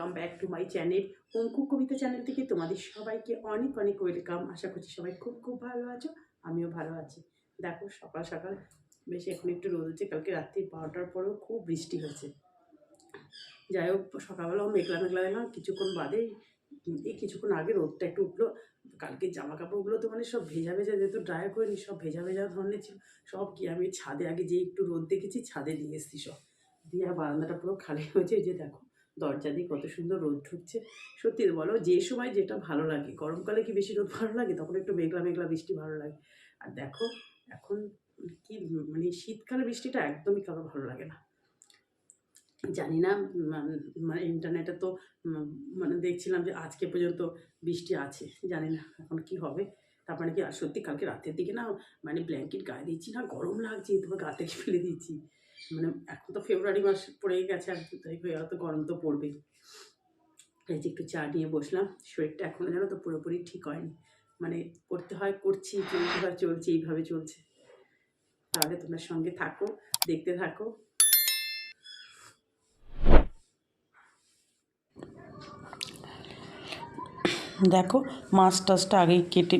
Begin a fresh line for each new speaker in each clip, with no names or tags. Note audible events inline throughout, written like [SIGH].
Welcome back to my channel Anku Kabita channel থেকে তোমাদের সবাইকে অনেক অনেক ওয়েলকাম আশা করছি সবাই খুব খুব ভালো আছো, আমিও ভালো আছি। দেখো, সকাল সকাল বেশ এখন একটু রোদ হচ্ছে কালকে রাত্রি বারোটার পরেও খুব বৃষ্টি হয়েছে। যাই হোক, সকালবেলাও মেঘলা মেঘলা দিলাম কিছুক্ষণ বাদে এই কিছুক্ষণ আগে রোদটা একটু উঠল। কালকে জামা কাপড়গুলো তো মানে সব ভেজা ভেজা, যেহেতু ড্রাই করিনি সব ভেজা ভেজা ধরনের ছিল, সব কি আমি ছাদে আগে যে একটু রোদ দেখেছি, ছাদে দিয়ে এসেছি সব। দিয়ে বারান্দাটা পুরো খালি হয়েছে যে দেখো। দরজা দিয়ে কত সুন্দর রোদ ঢুকছে। সত্যি বলো, যে সময় যেটা ভালো লাগে, গরমকালে কি বেশি রোদ ভালো লাগে? তখন একটু মেঘলা মেঘলা বৃষ্টি ভালো লাগে। আর দেখো, এখন কি মানে শীতকালে বৃষ্টিটা একদমই কারও ভালো লাগে না। জানি না মানে ইন্টারনেটে তো মানে দেখছিলাম যে আজকে পর্যন্ত বৃষ্টি আছে, জানি না এখন কি হবে। তারপরে কি আর সত্যি কালকে রাতের দিকে না মানে ব্ল্যাঙ্কেট গায়ে দিচ্ছি না, গরম লাগছে, তোমার গা থেকে ফেলে দিচ্ছি। মানে এখন তো ফেব্রুয়ারি মাস পড়েই গেছে আর দু তারিখ হয়ে অত গরম তো পড়বেই। এই যে একটু চা নিয়ে বসলাম, শরীরটা এখনও যেন তো পুরোপুরি ঠিক হয়নি। মানে করতে হয়, করছি, চলতে হয়, চলছে, এইভাবে চলছে। তাহলে তোমার সঙ্গে থাকো, দেখতে থাকো।
দেখো, মাছ টাছটা আগে কেটে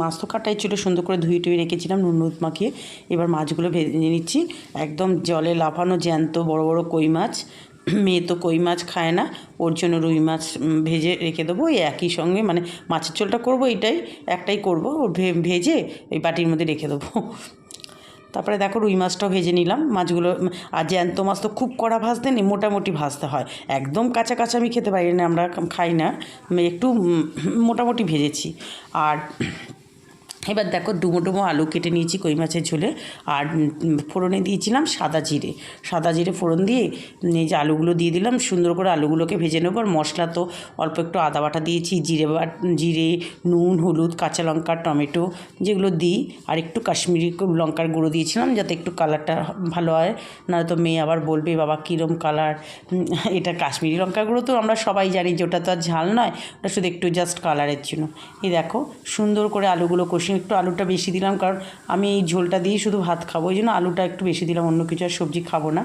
মাছ তো কাটাই ছিল, সুন্দর করে ধুয়ে টুয়ে রেখেছিলাম, নুন হলুদ মাখিয়ে। এবার মাছগুলো ভেজে নিচ্ছি। একদম জলে লাফানো জ্যান্ত বড় বড় কই মাছ। [CLEARS THROAT] মেয়ে তো কই মাছ খায় না, ওর জন্য রুই মাছ ভেজে রেখে দেবো। ওই একই সঙ্গে মানে মাছের ঝোলটা করব, এটাই, একটাই করব। ভেজে ওই বাটির মধ্যে রেখে দেবো। তারপরে দেখো রুই মাছটাও ভেজে নিলাম। মাছগুলো, আর জ্যান্ত মাছ তো খুব কড়া ভাজতে নেই, মোটামুটি ভাজতে হয়। একদম কাঁচা কাঁচা আমি খেতে পারি না, আমরা খাই না। একটু মোটামুটি ভেজেছি। আর এবার দেখো ডুমো ডুমো আলু কেটে নিয়েছি কই মাছের ঝোলে। আর ফোড়নে দিয়েছিলাম সাদা জিরে। সাদা জিরে ফোড়ন দিয়ে এই যে আলুগুলো দিয়ে দিলাম, সুন্দর করে আলুগুলোকে ভেজে নেব। আর মশলা তো অল্প একটু আদা বাটা দিয়েছি, জিরে বাট জিরে, নুন, হলুদ, কাঁচা লঙ্কা, টমেটো যেগুলো দিই। আর একটু কাশ্মীরি লঙ্কার গুঁড়ো দিয়েছিলাম যাতে একটু কালারটা ভালো হয়। না তো মেয়ে আবার বলবে, বাবা, কীরম কালার? এটা কাশ্মীরি লঙ্কার গুঁড়ো তো আমরা সবাই জানি যে ওটা তো আর ঝাল নয়, ওটা শুধু একটু জাস্ট কালারের জন্য। এই দেখো সুন্দর করে আলুগুলো কষিয়ে একটু আলুটা বেশি দিলাম, কারণ আমি এই ঝোলটা দিয়েই শুধু ভাত খাব, ওই জন্য আলুটা একটু বেশি দিলাম, অন্য কিছু আর সবজি খাব না।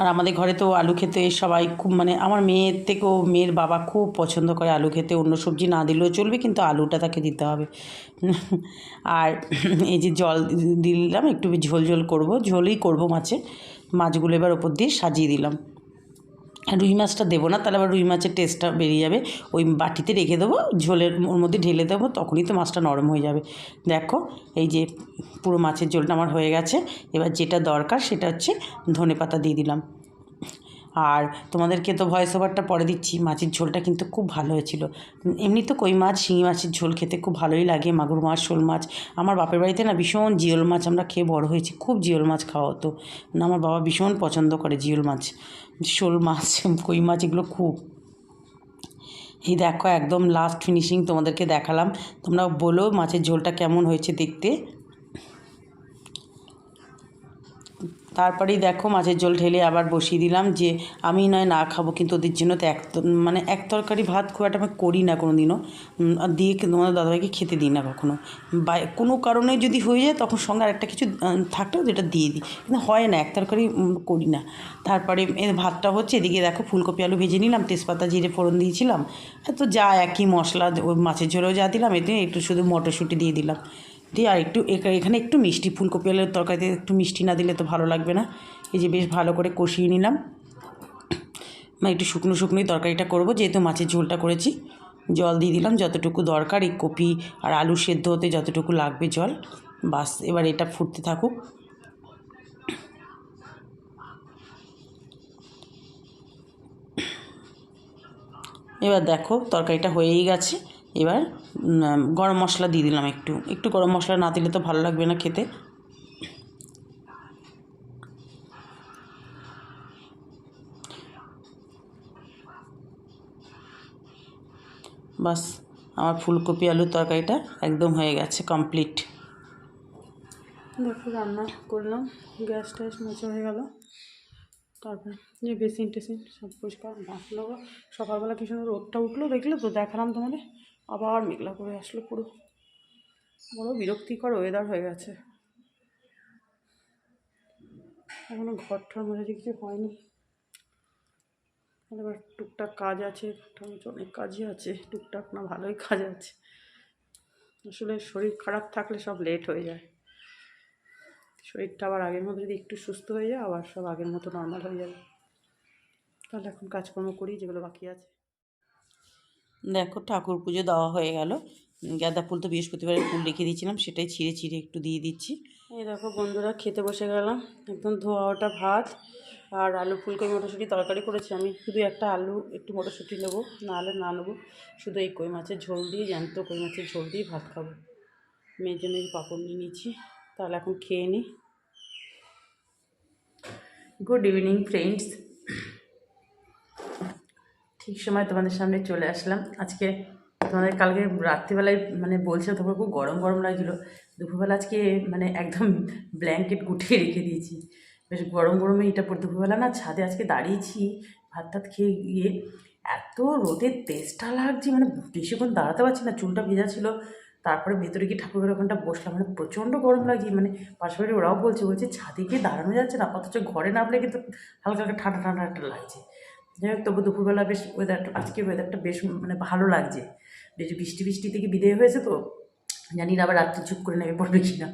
আর আমাদের ঘরে তো আলু খেতে সবাই খুব মানে আমার মেয়ের থেকেও মেয়ের বাবা খুব পছন্দ করে আলু খেতে, অন্য সবজি না দিলেও চলবে, কিন্তু আলুটা তাকে দিতে হবে। আর এই যে জল দিলাম, একটু ঝোল ঝোল করব, ঝোলই করব মাছে, মাছগুলো এবার ওপর দিয়ে সাজিয়ে দিলাম। রুই মাছটা দেবো না, তাহলে আবার রুই মাছের টেস্টটা বেরিয়ে যাবে। ওই বাটিতে রেখে দেবো, ঝোলের ওর মধ্যে ঢেলে দেবো, তখনই তো মাছটা নরম হয়ে যাবে। দেখো, এই যে পুরো মাছের ঝোলটা আমার হয়ে গেছে। এবার যেটা দরকার সেটা হচ্ছে ধনে পাতা দিয়ে দিলাম। আর তোমাদেরকে তো ভয়েস ওভারটা পরে দিচ্ছি, মাছের ঝোলটা কিন্তু খুব ভালো হয়েছিল। এমনি তো কই মাছ, শিঙি মাছের ঝোল খেতে খুব ভালোই লাগে, মাগুর মাছ, শোল মাছ। আমার বাপের বাড়িতে না ভীষণ জিওল মাছ আমরা খেয়ে বড় হয়েছি, খুব জিওল মাছ খাওয়া হতো। না, আমার বাবা ভীষণ পছন্দ করে জিওল মাছ। শোল মাছ, কই মাছ, এগুলো খুব। এই দেখো, একদম লাস্ট ফিনিশিং তোমাদেরকে দেখালাম। তোমরা বলো মাছের ঝোলটা কেমন হয়েছে দেখতে। তারপরেই দেখো মাছের ঝোল ঢেলে আবার বসিয়ে দিলাম যে আমি নয় না খাব কিন্তু ওদের জন্য তো এক মানে এক তরকারি ভাত খুব একটা আমি করি না কোনো দিনও আর দিয়ে তোমাদের দাদাভাইকে খেতে দিই না কখনো। বা কোনো কারণে যদি হয়ে যায় তখন সঙ্গে আরেকটা কিছু আহ, থাকলেও যেটা দিয়ে দিই। কিন্তু হয় না এক তরকারি করি না। তারপরে ভাতটা হচ্ছে এদিকে দেখো ফুলকপি আলু ভেজে নিলাম তেজপাতা জিরে ফোড়ন দিয়েছিলাম। তো যা একই মশলা মাছের ঝোলেও যা দিলাম এতে একটু শুধু মটরশুঁটি দিয়ে দিলাম। দিয়ে আর একটু এখানে একটু মিষ্টি, ফুলকপি আলুর তরকারিতে একটু মিষ্টি না দিলে তো ভালো লাগবে না। এই যে বেশ ভালো করে কষিয়ে নিলাম। মানে একটু শুকনো শুকনোই তরকারিটা করব, যেহেতু মাছের ঝোলটা করেছি। জল দিয়ে দিলাম, যতটুকু দরকার, এই কপি আর আলু সেদ্ধ হতে যতটুকু লাগবে জল। বাস, এবার এটা ফুটতে থাকুক। এবার দেখো, তরকারিটা হয়েই গেছে। এবার গরম মশলা দিয়ে দিলাম একটু। একটু গরম মশলা না দিলে তো ভালো লাগবে না খেতে। বাস, আমার ফুলকপি আলুর তরকারিটা একদম হয়ে গেছে কমপ্লিট।
দেখো, রান্না করলাম। গ্যাস ট্যাস মোছা হয়ে গেল। তারপরে যে বেসিন টেসিন সব পরিষ্কার। বাঁচলো সকালবেলা কি সুন্দর রোদটা উঠল, দেখলে তো দেখালাম তোমাদের। আবার মেঘলা করে আসলো পুরো। বড় বিরক্তিকর ওয়েদার হয়ে গেছে। এখনও ঘর ঠর মধ্যে কিছু হয়নি। এবার টুকটাক কাজ আছে অনেক কাজই আছে। টুকটাক না ভালোই কাজ আছে। আসলে শরীর খারাপ থাকলে সব লেট হয়ে যায়। শরীরটা আবার আগের মতো যদি একটু সুস্থ হয়ে যায়, আবার সব আগের মতো নর্মাল হয়ে যাবে। তাহলে এখন কাজকর্ম করি, যেগুলো বাকি আছে।
দেখো ঠাকুর পুজো দেওয়া হয়ে গেল। গাঁদা ফুল তো বৃহস্পতিবারের ফুল রেখে দিয়েছিলাম, সেটাই ছিঁড়ে ছিঁড়ে একটু দিয়ে দিচ্ছি।
এই দেখো বন্ধুরা, খেতে বসে গেলাম। একদম ধোয়া ওটা ভাত আর আলু ফুলকপি মটরশুঁটি তরকারি করেছি আমি। শুধু একটা আলু, একটু মটরশুঁটি নেব না হলে না নেব। শুধু এই কই মাছের ঝোল দিয়ে, জ্যান্ত কই মাছের ঝোল দিয়ে ভাত খাব। মেয়ের জন্য পাঁপড় নিয়ে নিচ্ছি তাহলে এখন খেয়ে নিই গুড ইভিনিং ফ্রেন্ডস ঠিক সময় তোমাদের সামনে চলে আসলাম। আজকে তোমাদের কালকে রাত্রিবেলায় মানে বলছিলাম তারপর খুব গরম গরম লাগছিল। দুপুরবেলা আজকে মানে একদম ব্ল্যাঙ্কেট গুটিয়ে রেখে দিয়েছি। বেশ গরম গরমে এটা পর দুপুরবেলা না ছাদে আজকে দাঁড়িয়েছি, ভাত টাত খেয়ে গিয়ে এত রোদের তেজটা লাগছে মানে বেশিক্ষণ দাঁড়াতে পারছি না, চুলটা ভেজা ছিল। তারপরে ভেতরে গিয়ে ঠাকুরের ওখানটা বসলাম মানে প্রচণ্ড গরম লাগছে। মানে পাশে বাড়ি ওরাও বলছে বলছে ছাদে গিয়ে দাঁড়ানো যাচ্ছে না, অথচ ঘরে নামলে কিন্তু হালকা হালকা ঠান্ডা ঠান্ডা একটা লাগছে। যাই হোক, তবু দুপুরবেলা বেশ ওয়েদারটা আজকে ওয়েদারটা বেশ মানে ভালো লাগছে। বেশ বৃষ্টি বৃষ্টি থেকে বিদায় হয়েছে তো, জানি না আবার রাত্রি চুপ করে নেমে পড়বে কি না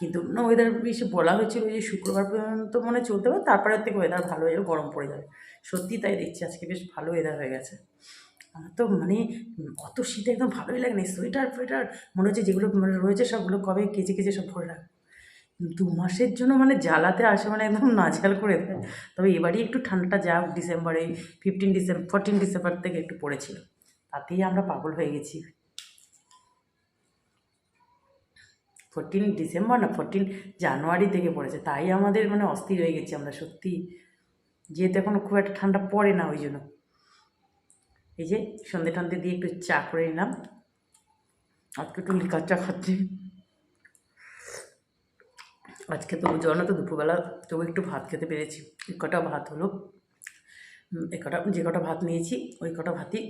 কিন্তু না ওয়েদার বেশি বলা হয়েছিল যে শুক্রবার পর্যন্ত মনে চলতে পারে তারপরের থেকে ওয়েদার ভালো হয়ে যাবে, গরম পড়ে যাবে। সত্যি তাই দেখছি, আজকে বেশ ভালো ওয়েদার হয়ে গেছে। আমার তো মানে অত শীতে একদম ভালোই লাগে না সোয়েটার ফোয়েটার মনে হচ্ছে যেগুলো মানে রয়েছে সবগুলো কবে কেচে কেচে সব ভরে রাখ দু মাসের জন্য মানে জ্বালাতে আসে মানে একদম নাজেহাল করে দেয়। তবে এবারই একটু ঠান্ডাটা যা ডিসেম্বরে ফিফটিন ডিসেম্বর ফোরটিন ডিসেম্বর থেকে একটু পড়েছিল। তাতেই আমরা পাগল হয়ে গেছি। ফোরটিন ডিসেম্বর না ফোরটিন জানুয়ারি থেকে পড়েছে। তাই আমাদের মানে অস্থির হয়ে গেছি আমরা সত্যি। যেহেতু এখন খুব একটা ঠান্ডা পড়ে না ওই জন্য। এই যে সন্ধে টন্ধে দিয়ে একটু চা করে নিলাম। আজকে একটু লিকার চা খাচ্ছি। আজকে তো না, তো দুপুরবেলা তবু একটু ভাত খেতে পেরেছি। এক কটা ভাত হলো। এক কটা, যে কটা ভাত নিয়েছি, ওই কটা ভাতই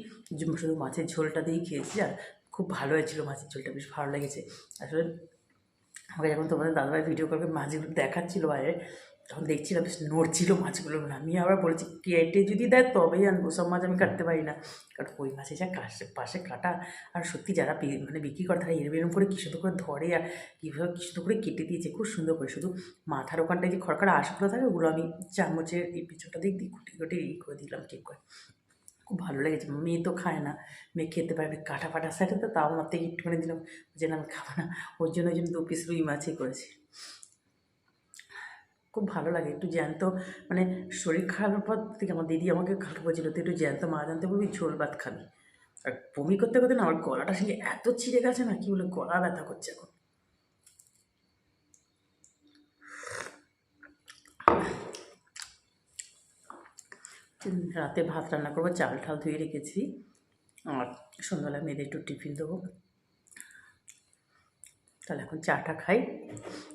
শুধু মাছের ঝোলটা দিয়েই খেয়েছি, আর খুব ভালো হয়েছিল মাছের ঝোলটা, বেশ ভালো লেগেছে। আসলে আমাকে যখন তোমাদের দাদাভাই ভিডিও করে মাছগুলো দেখাচ্ছিলো বাইরে তখন দেখছিলাম, বেশ নড়ছিল মাছগুলো। আমি আবার বলেছি, কেটে যদি দেয় তবেই আনব, সব মাছ আমি কাটতে পারি না। কারণ ওই মাছে যা কাছে পাশে কাটা, আর সত্যি যারা মানে বিক্রি করে, তারা এরম এরম করে কী সুন্দর করে ধরে আর কীভাবে কী সুন্দর করে কেটে দিয়েছে, খুব সুন্দর করে। শুধু মাথার ওখানটায় যে খড়কাড়া আঁশগুলো থাকে, ওগুলো আমি চামচের এই পিছনটা দিক দিয়ে কুটি কুটি ই করে দিলাম ঠিক করে। খুব ভালো লেগেছে। মেয়ে তো খায় না, মেয়ে খেতে পারে কাটা ফাটা সাইডে তো তাও আমার থেকে একটুখানি দিলাম। যে না, আমি খাব না। ওর জন্য ওই জন্য দু পিস রুই মাছই করেছি। খুব ভালো লাগে, একটু জ্যান্ত মানে শরীর খারাপের পর থেকে আমার দিদি আমাকে খারাপ বলছিল, তুই একটু জ্যান্ত মাছ আনতে বলবি ঝোল ভাত খাবি। আর বমি করতে করতে না আমার গলাটা সঙ্গে এত ছিঁড়ে গেছে না, কি বলে, গলা ব্যথা করছে এখন। রাতে ভাত রান্না করব চাল ঠাল ধুয়ে রেখেছি। আর সন্ধ্যাবেলা মেয়েদের একটু টিফিন দেবো। তাহলে এখন চাটা খাই।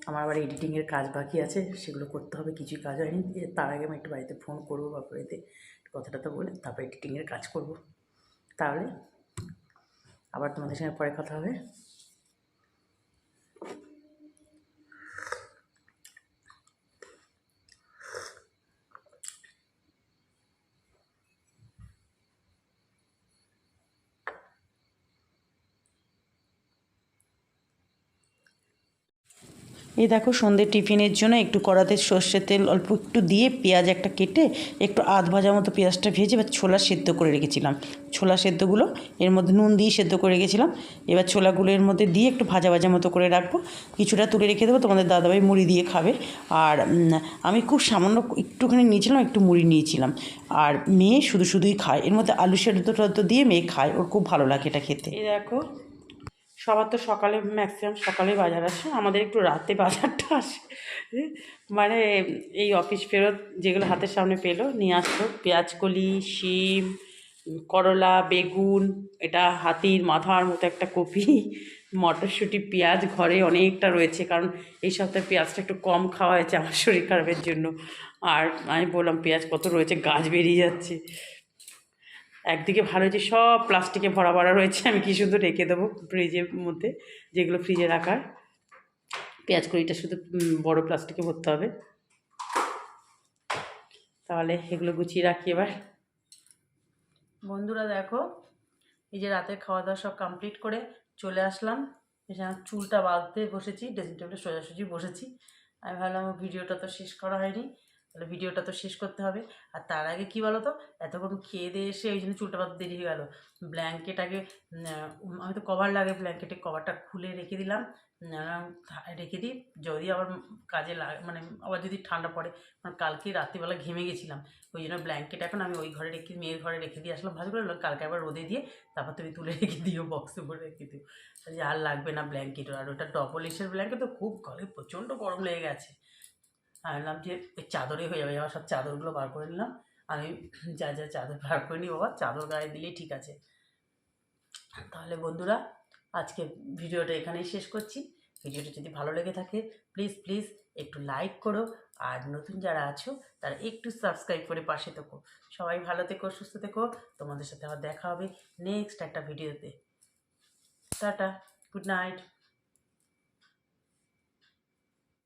আমার আবার এডিটিংয়ের কাজ বাকি আছে, সেগুলো করতে হবে, কিছুই কাজ হয়নি। তার আগে আমি একটু বাড়িতে ফোন করব, বা বাড়িতে কথাটা তো বলে, তারপর এডিটিংয়ের কাজ করব। তাহলে আবার তোমাদের সঙ্গে পরে কথা হবে।
এই দেখো সন্ধ্যে টিফিনের জন্য একটু কড়াতে সর্ষের তেল, অল্প একটু দিয়ে পেঁয়াজ একটা কেটে একটু আধ ভাজা মতো পেঁয়াজটা ভেজে এবার ছোলা সেদ্ধ করে রেখেছিলাম। ছোলা সেদ্ধগুলো এর মধ্যে নুন দিয়ে সেদ্ধ করে রেখেছিলাম। এবার ছোলাগুলো এর মধ্যে দিয়ে একটু ভাজা ভাজা মতো করে রাখব। কিছুটা তুলে রেখে দেবো, তোমাদের দাদাভাই মুড়ি দিয়ে খাবে। আর আমি খুব সামান্য একটুখানি নিয়েছিলাম, একটু মুড়ি নিয়েছিলাম। আর মেয়ে শুধু শুধুই খায়। এর মধ্যে আলু সেদ্ধ টদ্ধ দিয়ে মেয়ে খায়, ওর খুব ভালো লাগে এটা খেতে।
এই দেখো সবার তো সকালে ম্যাক্সিমাম সকালে বাজার আসে, আমাদের একটু রাতে বাজারটা আসে। মানে এই অফিস ফেরত যেগুলো হাতের সামনে পেল, নিয়ে আসতো পেঁয়াজকলি, শিম, করলা, বেগুন, এটা হাতির মাথার মতো একটা কপি, মটরশুঁটি, পেঁয়াজ ঘরে অনেকটা রয়েছে, কারণ এই সপ্তাহে পেঁয়াজটা একটু কম খাওয়া হয়েছে আমার শরীর খারাপের জন্য। আর আমি বললাম, পেঁয়াজ কত রয়েছে? গাছ বেরিয়ে যাচ্ছে। একদিকে ভালো যে সব প্লাস্টিকে ভরা ভরা রয়েছে, আমি কি শুধু রেখে দেবো ফ্রিজের মধ্যে, যেগুলো ফ্রিজে রাখার পেঁয়াজ কড়িটা শুধু বড় প্লাস্টিকে ভরতে হবে। তাহলে এগুলো গুছিয়ে রাখি এবার।
বন্ধুরা দেখো, এই যে রাতের খাওয়া দাওয়া সব কমপ্লিট করে চলে আসলাম। আমার চুলটা বাঁধতে বসেছি ড্রেসিং টেবিলে সোজাসুজি বসেছি। আমি ভাবলাম ভিডিওটা তো শেষ করা হয়নি। তাহলে ভিডিওটা তো শেষ করতে হবে। আর তার আগে কি বলো তো এতক্ষণ খেয়ে দিয়ে এসে ওই জন্য চুলটা বাঁধতে দেরি হয়ে গেল। ব্ল্যাঙ্কেট আগে আমি তো কভার লাগে ব্ল্যাঙ্কেটে কভারটা খুলে রেখে দিলাম। রেখে দিই। যদি আবার কাজে লাগে মানে আবার যদি ঠান্ডা পড়ে কারণ কালকে রাত্রিবেলা ঘেমে গেছিলাম। ওই জন্য ব্ল্যাঙ্কেট এখন আমি ওই ঘরে রেখে, মেয়ের ঘরে রেখে দিয়ে আসলাম ভালো করে কালকে আবার রোদে দিয়ে তারপর তুমি তুলে রেখে দিও বক্সে ভরে রেখে দিও। আর লাগবে না ব্ল্যাঙ্কেট আর ওটা ডবল এসের ব্ল্যাঙ্কেট তো খুব গলে, প্রচণ্ড গরম লেগে গেছে। আমি বললাম যে ওই চাদরে হয়ে যাবে আমার সব চাদরগুলো বার করে নিলাম। আমি যা যা চাদর বার করে নিই বাবা, চাদর গায়ে দিলেই ঠিক আছে। তাহলে বন্ধুরা, আজকে ভিডিওটা এখানেই শেষ করছি। ভিডিওটা যদি ভালো লেগে থাকে প্লিজ প্লিজ একটু লাইক করো। আর নতুন যারা আছো, তারা একটু সাবস্ক্রাইব করে পাশে থেকো। সবাই ভালো থেকো, সুস্থ থেকো। তোমাদের সাথে আবার দেখা হবে নেক্সট একটা ভিডিওতে। Tata good night